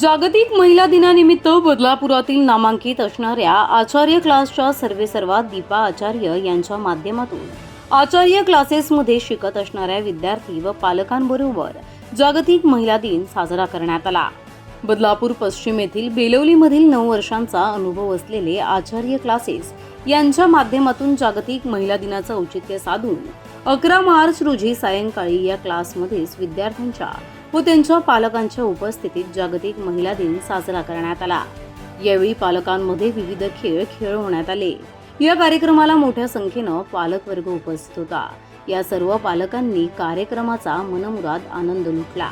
जागतिक महिला दिनानिमित्त बदलापुरातील नामांकित असणाऱ्या आचार्य क्लासच्या सर्वेसर्वा दीपा आचार्य यांच्या माध्यमातून आचार्य क्लासेसमध्ये शिकत असणाऱ्या विद्यार्थी व पालकांबरोबर जागतिक महिला दिन साजरा करण्यात आला. बदलापूर पश्चिम येथील बेलवलीमधील नऊ वर्षांचा अनुभव असलेले आचार्य क्लासेस यांच्या माध्यमातून जागतिक महिला दिनाचं औचित्य साधून अकरा मार्च रोजी सायंकाळी या क्लासमध्येच विद्यार्थ्यांच्या व त्यांच्या पालकांच्या उपस्थितीत जागतिक महिला दिन साजरा करण्यात आला. यावेळी पालकांमध्ये विविध खेळ खेळवण्यात आले. या कार्यक्रमाला मोठ्या संख्येनं पालक वर्ग उपस्थित होता. या सर्व पालकांनी कार्यक्रमाचा मनमुराद आनंद लुटला.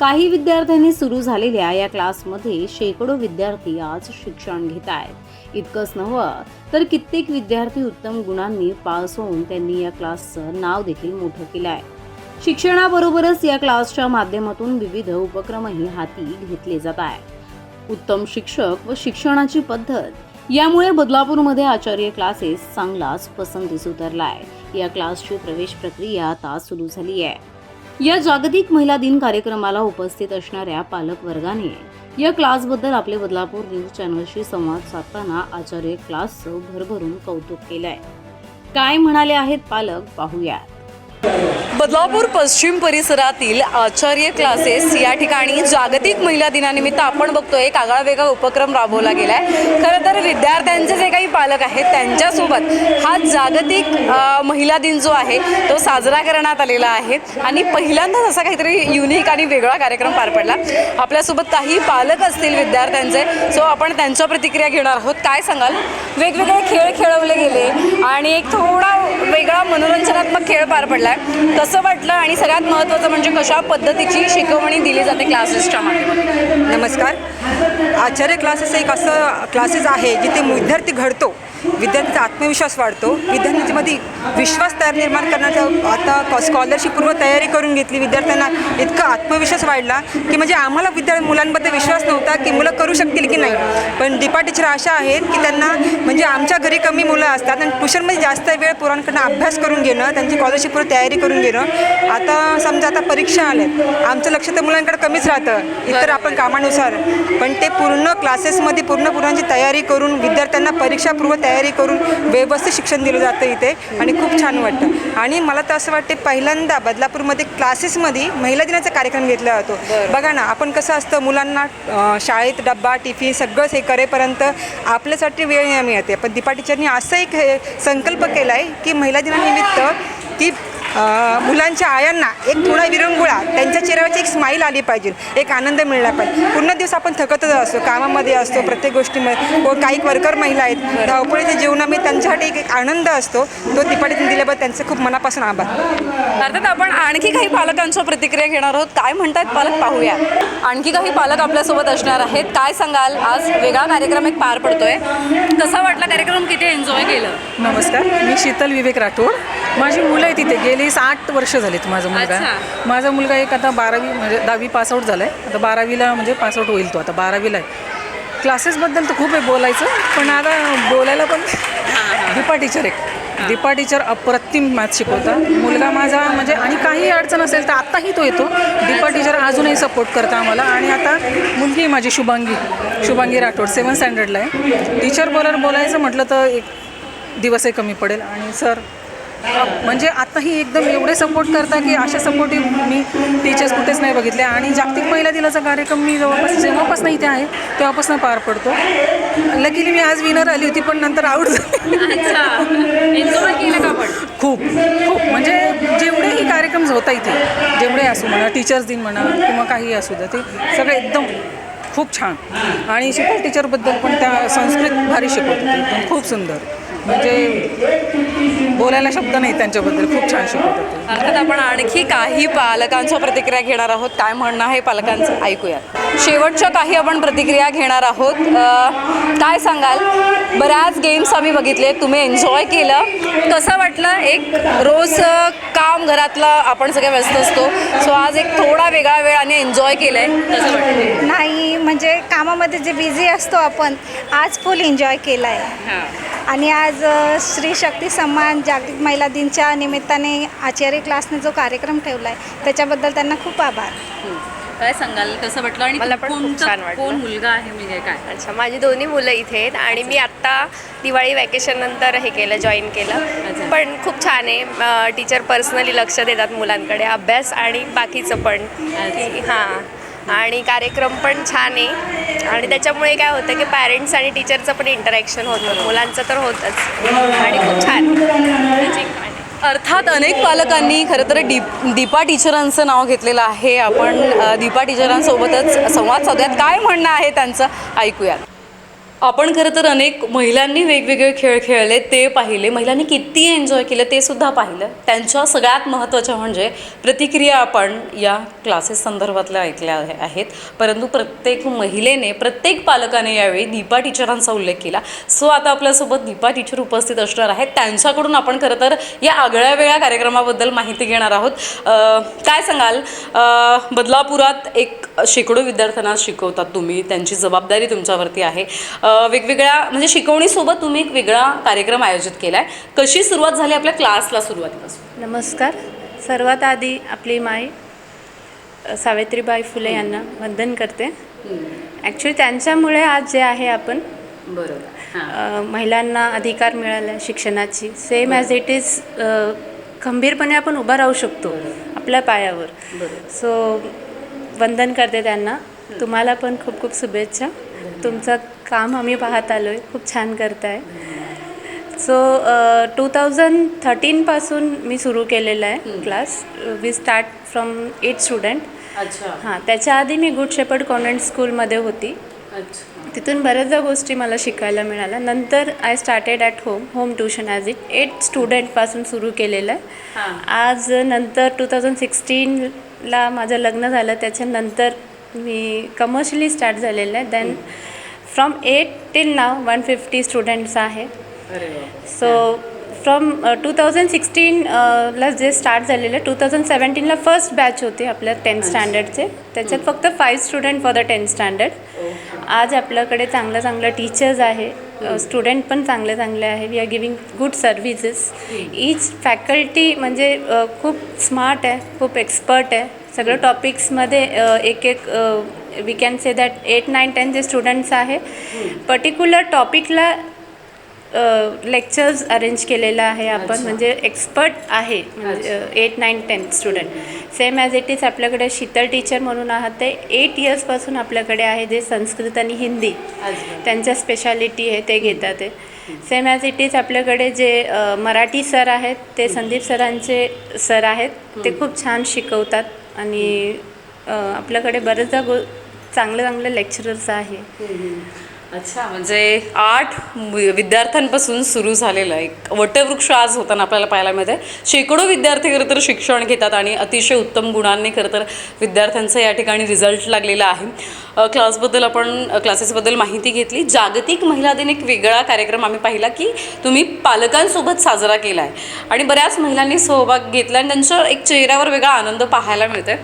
काही विद्यार्थ्यांनी सुरू झालेल्या या क्लासमध्ये शेकडो विद्यार्थी आज शिक्षण घेत आहेत इतकंच नव्हं तर कित्येक विद्यार्थी उत्तम गुणांनी पास होऊन त्यांनी या क्लासचं नाव देखील मोठं केलं आहे शिक्षणाबरोबरच या क्लासच्या माध्यमातून विविध उपक्रमही हाती घेतले जात आहेत. उत्तम शिक्षक व शिक्षणाची पद्धत यामुळे बदलापूरमध्ये आचार्य क्लासेस चांगलाच पसंतीस उतरला आहे या क्लासची प्रवेश प्रक्रिया आता सुरू झाली आहे. या जागतिक महिला दिन कार्यक्रमाला उपस्थित असणाऱ्या पालक वर्गाने या क्लासबद्दल आपले बदलापूर न्यूज चॅनलशी संवाद साधताना आचार्य क्लासचं भरभरून कौतुक केलंय. काय म्हणाले आहेत पालक पाहूया बदलापूर पश्चिम परिसरातील आचार्य क्लासेस या ठिकाणी जागतिक महिला दिनानिमित्त आपण बघतोय. एक आगळा वेगळा उपक्रम राबवला गेला आहे खरं तर विद्यार्थ्यांचे जे काही पालक आहेत त्यांच्यासोबत हा जागतिक महिला दिन जो आहे तो साजरा करण्यात आलेला आहे. आणि पहिल्यांदाच असा काहीतरी युनिक आणि वेगळा कार्यक्रम पार पडला. आपल्यासोबत काही पालक असतील विद्यार्थ्यांचे. सो आपण त्यांच्या प्रतिक्रिया घेणार आहोत. काय सांगाल? वेगवेगळे खेळ खेळवले गेले आणि एक थोडा वेगळा मनोरंजनात्मक खेळ पार पडला आहे तसं कसं वाटलं आणि सगळ्यात महत्त्वाचं म्हणजे कशा पद्धतीची शिकवणी दिली जाते क्लासेसच्या माध्यमातून. नमस्कार. आचार्य क्लासेस एक असं क्लासेस आहे जिथे विद्यार्थी घडतो. विद्यार्थ्यांचा आत्मविश्वास वाढतो. विद्यार्थ्यांच्यामध्ये विश्वास तयार निर्माण करण्याचा आता स्कॉलरशिप पूर्व तयारी करून घेतली. विद्यार्थ्यांना इतका आत्मविश्वास वाढला की म्हणजे आम्हाला विद्या मुलांबद्दल विश्वास नव्हता की मुलं करू शकतील की नाही. पण दीपा टीचर अशा आहेत की त्यांना म्हणजे आमच्या घरी कमी मुलं असतात आणि ट्युशनमध्ये जास्त वेळ पोरांकडनं अभ्यास करून घेणं त्यांची स्कॉलरशिप पूर्व तयारी करून घेणं. आता समजा आता परीक्षा आल्यात. आमचं लक्ष तर मुलांकडे कमीच राहतं. इतर आपण कामानुसार. पण ते पूर्ण क्लासेसमध्ये पूर्ण मुलांची तयारी करून विद्यार्थ्यांना परीक्षापूर्व तयारी करून व्यवस्थित शिक्षण दिलं जातं इथे आणि खूप छान वाटतं. आणि मला तर असं वाटते पहिल्यांदा बदलापूरमध्ये क्लासेसमध्ये महिला दिनाचा कार्यक्रम घेतला जातो. बघा ना आपण कसं असतं मुलांना शाळेत डब्बा टिफिन सगळंच हे करेपर्यंत आपल्यासाठी वेळ नाही मिळते पण दीपा टीचरनी असं एक हे संकल्प केला आहे की महिला दिनानिमित्त की मुलांच्या आयांना एक थोडा विरंगुळा त्यांच्या चेहऱ्यावरची एक स्माईल आली पाहिजे एक आनंद मिळला पाहिजे. पूर्ण दिवस आपण थकतच असतो कामामध्ये असतो प्रत्येक गोष्टीमध्ये व काही वर्कर महिला आहेत धावपळीच्या जीवनामध्ये त्यांच्यासाठी एक एक आनंद असतो तो दिपाटीतून दिल्याबद्दल त्यांचे खूप मनापासून आभार. अर्थात आपण आणखी काही पालकांच्या प्रतिक्रिया घेणार आहोत. काय म्हणतात पालक? पाहूया. आणखी काही पालक आपल्यासोबत असणार आहेत. काय सांगाल? आज वेगळा कार्यक्रम एक पार पडतोय. कसा वाटला कार्यक्रम? किती एन्जॉय केलं? नमस्कार. मी शीतल विवेक राठोड. माझी मुलं आहे तिथे गेली साठ वर्ष झालीत माझा मुलगा. अच्छा. माझा मुलगा एक आता बारावी म्हणजे दहावी पासआउट झाला आहे आता बारावीला म्हणजे पासआउट होईल तो. आता बारावीला आहे. क्लासेसबद्दल तर खूप आहे बोलायचं पण आता बोलायला पण दीपा टीचर एक. दीपा टीचर अप्रतिम मॅथ शिकवता. मुलगा माझा म्हणजे आणि काही अडचण असेल तर आत्ताही तो येतो. दीपा टीचर अजूनही सपोर्ट करता आम्हाला. आणि आता मुलगी आहे माझी शुभांगी. शुभांगी राठोड सेवन स्टँडर्डला आहे. टीचर बरोबर बोलायचं म्हटलं तर एक दिवसही कमी पडेल. आणि सर म्हणजे आताही एकदम एवढे सपोर्ट करता की अशा सपोर्टिव्ह मी टीचर्स कुठेच नाही बघितले. आणि जागतिक महिला दिनाचा कार्यक्रम मी जवळपास जेव्हापासून इथे आहे तेव्हापासून पार पडतो. लकीली मी आज विनर आली होती पण नंतर आऊट खूप. खूप. म्हणजे जेवढेही कार्यक्रम होता इथे जेवढे असू म्हणा टीचर्स दिन म्हणा किंवा काही असू द्या ते सगळं एकदम खूप छान. आणि शीतल टीचरबद्दल पण त्या संस्कृत भारी शिकवत खूप सुंदर. म्हणजे बोलायला शब्द नाही त्यांच्याबद्दल. खूप छान शिकवत होते अर्थात आपण आणखी काही पालकांच्या प्रतिक्रिया घेणार आहोत. काय म्हणणं आहे पालकांचं? ऐकूया शेवटच्या काही आपण प्रतिक्रिया घेणार आहोत. काय सांगाल? बऱ्याच गेम्स आम्ही बघितले. तुम्ही एन्जॉय केलं. कसं वाटलं? एक रोज काम घरातलं आपण सगळे व्यस्त असतो. सो आज एक थोडा वेगळा वेळ आणि एन्जॉय केलंय. कसं वाटलं? नाही म्हणजे कामामध्ये जे बिझी असतो आपण आज फुल एन्जॉय केला आहे आणि आज अ, स्त्री शक्ती सन्मान जागतिक महिला दिनच्या निमित्ताने आचार्य क्लासने जो कार्यक्रम ठेवला आहे त्याच्याबद्दल त्यांना खूप आभार. काय सांगाल? कसं वाटलं? आणि मला पण खूप कोणतं- छान वाटलं. कोण मुलगा आहे मुलगी आहे काय? अच्छा माझी दोन्ही मुलं इथे आहेत आणि मी आत्ता दिवाळी वॅकेशन नंतर हे केलं जॉईन अच्छा. केलं पण खूप छान आहे. टीचर पर्सनली लक्ष देतात मुलांकडे अभ्यास आणि बाकीचं पण. अच्छा. हां. आणि कार्यक्रम पण छान आहे. आणि त्याच्यामुळे काय होतं की पॅरेंट्स आणि टीचरचं पण इंटरॅक्शन होतं. मुलांचं तर होतंच. आणि खूप छान. अर्थात अनेक पालकांनी खरं तर डी दीपा टीचरांचं नाव घेतलेलं आहे. आपण दीपा टीचरांसोबतच संवाद साधूयात. काय म्हणणं आहे त्यांचं? ऐकूयात. आपण खरं तर अनेक महिलांनी वेगवेगळे खेळ खेळले ते पाहिले. महिलांनी किती एन्जॉय केलं ते सुद्धा पाहिलं. त्यांच्या सगळ्यात महत्त्वाच्या म्हणजे प्रतिक्रिया आपण या क्लासेस संदर्भातल्या ऐकल्या आहेत. परंतु प्रत्येक महिलेने प्रत्येक पालकाने यावेळी दीपा टीचरांचा उल्लेख केला. सो आता आपल्यासोबत दीपा टीचर उपस्थित असणार आहेत. त्यांच्याकडून आपण खरं तर या आगळ्या वेगळ्या कार्यक्रमाबद्दल माहिती घेणार आहोत. काय सांगाल? बदलापुरात एक शेकडो विद्यार्थ्यांना शिकवतात तुम्ही. त्यांची जबाबदारी तुमच्यावरती आहे. वेगवेगळ्या म्हणजे शिकवणीसोबत तुम्ही एक वेगळा कार्यक्रम आयोजित केला आहे कशी सुरुवात झाली आपल्या क्लासला सुरुवातीपासून? नमस्कार. सर्वात आधी आपली अ, सावित्रीबाई फुले यांना वंदन करते. ॲक्च्युली त्यांच्यामुळे आज जे आहे आपण बरोबर. महिलांना अधिकार मिळाला शिक्षणाची. सेम ॲज इट इज खंबीरपणे आपण उभा राहू शकतो आपल्या पायावर. सो वंदन करते त्यांना. तुम्हाला पण खूप खूप शुभेच्छा. तुमचं काम आम्ही पाहत आलो आहे खूप छान करताय. सो टू थाउजंड थर्टीनपासून मी सुरू केलेलं आहे class we start from eight student अच्छा. हां त्याच्या आधी मी गुड शेपर्ड कॉन्व्हेंट स्कूलमध्ये होती. अच्छा. तिथून बऱ्याचदा गोष्टी मला शिकायला मिळाल्या. नंतर I started at home home tuition as it eight स्टुडंटपासून सुरू केलेलं आहे. आज नंतर टू थाउजंड सिक्स्टीनला माझं लग्न झालं. त्याच्यानंतर मी कमर्शियली स्टार्ट झालेलं आहे. Then from eight till now one fifty students आहे सो फ्रॉम टू थाउजंड सिक्स्टीनला जे स्टार्ट झालेलं टू थाउजंड सेवन्टीनला फर्स्ट बॅच होते आपल्या टेन्थ स्टँडर्डचे त्याच्यात फक्त five student for the tenth standard आज आपल्याकडे चांगलं चांगलं टीचर्स आहे. स्टुडंट पण चांगले चांगले आहे. We are giving good services each faculty म्हणजे अ, खूप स्मार्ट आहे खूप एक्सपर्ट आहे. सगळं टॉपिक्समध्ये एक एक we can say that eight nine ten जे स्टुडंट्स आहे पर्टिक्युलर टॉपिकला लेक्चर्स अरेंज केलेलं आहे आपण. म्हणजे एक्सपर्ट आहे. म्हणजे eight nine ten student same as it is आपल्याकडे शीतल टीचर म्हणून आहात. ते एट इयर्सपासून आपल्याकडे आहे जे संस्कृत आणि हिंदी. त्यांच्या स्पेशालिटी आहे ते घेतात. ते सेम ॲज इट इज आपल्याकडे जे मराठी सर आहेत ते संदीप सरांचे सर आहेत. ते खूप छान शिकवतात. आणि आपल्याकडे बऱ्याचदा गो चांगले चांगले लेक्चरर्स आहे अच्छा म्हणजे आठ विद्यार्थ्यांपासून सुरू झालेलं एक वटवृक्ष आज होताना आपल्याला पाहायला मिळते शेकडो विद्यार्थी खरं तर शिक्षण घेतात आणि अतिशय उत्तम गुणांनी खरं तर विद्यार्थ्यांचा या ठिकाणी रिझल्ट लागलेला आहे. क्लासबद्दल आपण क्लासेसबद्दल माहिती घेतली. जागतिक महिला दिन एक वेगळा कार्यक्रम आम्ही पाहिला की तुम्ही पालकांसोबत साजरा केला आहे आणि बऱ्याच महिलांनी सहभाग घेतला आणि त्यांच्या एक चेहऱ्यावर वेगळा आनंद पाहायला मिळतोय.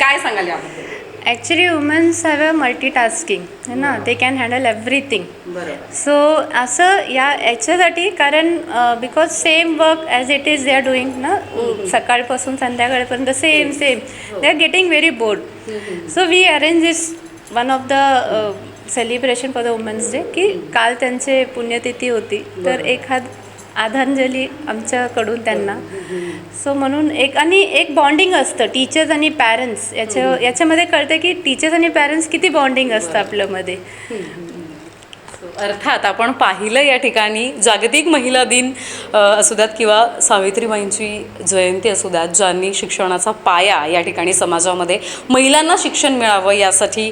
काय सांगाल याबद्दल? Actually womens have a multitasking है ना? ते कॅन हँडल एव्हरीथिंग सो असं या याच्यासाठी कारण because same work as it is they are doing ना? सकाळपासून संध्याकाळपर्यंत same same they are getting very bored so we arrange is one of the celebration for the womens day की काल त्यांचे पुण्यतिथी होती. तर एखाद आदरांजली आमच्याकडून त्यांना. सो म्हणून एक आणि एक बॉन्डिंग असतं टीचर्स आणि पॅरेंट्स याच्या याच्यामध्ये कळतं की टीचर्स आणि पॅरेंट्स किती बॉन्डिंग असतं आपल्यामध्ये. अर्थात आपण पाहिलं या ठिकाणी जागतिक महिला दिन असू द्यात किंवा सावित्रीबाईंची जयंती असू द्यात ज्यांनी शिक्षणाचा पाया या ठिकाणी समाजामध्ये महिलांना शिक्षण मिळावं यासाठी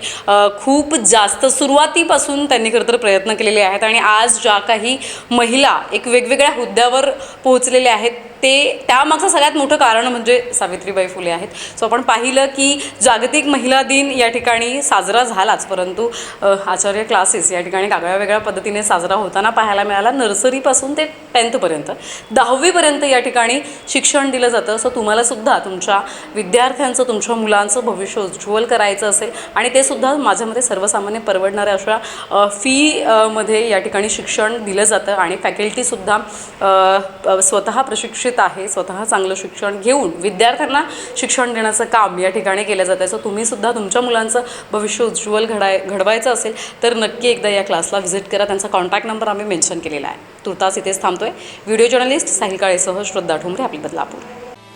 खूप जास्त सुरुवातीपासून त्यांनी खरं तर प्रयत्न केलेले आहेत. आणि आज ज्या काही महिला एक वेगवेगळ्या हुद्द्यावर पोहोचलेल्या आहेत ते त्यामागचं सगळ्यात मोठं कारण म्हणजे सावित्रीबाई फुले आहेत. सो आपण पाहिलं की जागतिक महिला दिन या ठिकाणी साजरा झालाच परंतु आचार्य क्लासेस या ठिकाणी वेगळ्या वेगळ्या पद्धतीने साजरा होताना पाहायला मिळाला. नर्सरीपासून ते टेन्थपर्यंत दहावीपर्यंत या ठिकाणी शिक्षण दिलं जातं. सो तुम्हालासुद्धा तुमच्या विद्यार्थ्यांचं तुमच्या मुलांचं भविष्य उज्ज्वल करायचं असेल आणि ते सुद्धा माझ्यामध्ये सर्वसामान्य परवडणाऱ्या अशा फीमध्ये फी मध्ये या ठिकाणी शिक्षण दिलं जातं आणि फॅकल्टीसुद्धा स्वतः प्रशिक्षित शिक्षित आहे स्वतः चांगलं शिक्षण घेऊन विद्यार्थ्यांना शिक्षण देण्याचं काम या ठिकाणी केलं जातं सो तुम्ही सुद्धा तुमच्या मुलांचं भविष्य उज्ज्वल घडाय घडवायचं असेल तर नक्की एकदा या क्लासला व्हिजिट करा. त्यांचा कॉन्टॅक्ट नंबर आम्ही मेन्शन केलेला आहे. तुर्तास इथेच थांबतोय. व्हिडिओ जर्नलिस्ट साहिल काळेसह श्रद्धा ठोंबरे आपली बदलापूर.